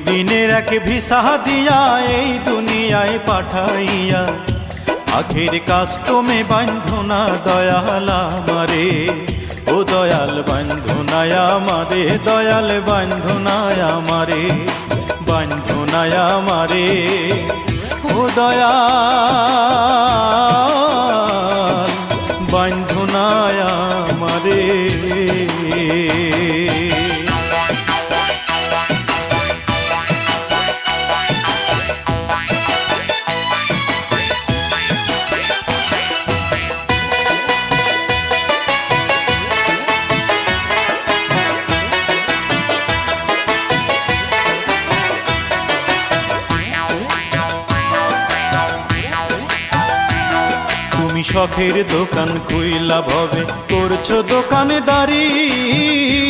দিনের এক ভিসা দিয়া এই দুনিয়ায় পাঠাইয়া, আখের কাস্টমে বান্ধনা দয়াল আমারে। ও দয়াল বান্ধনায় আমারে, দয়াল বান্ধনায় আমারে বান্ধনায় আমারে। ও দয়াল বান্ধনায় আমারে। তুমি শখের দোকান খুইলা ভবে। করছ দোকানদারি।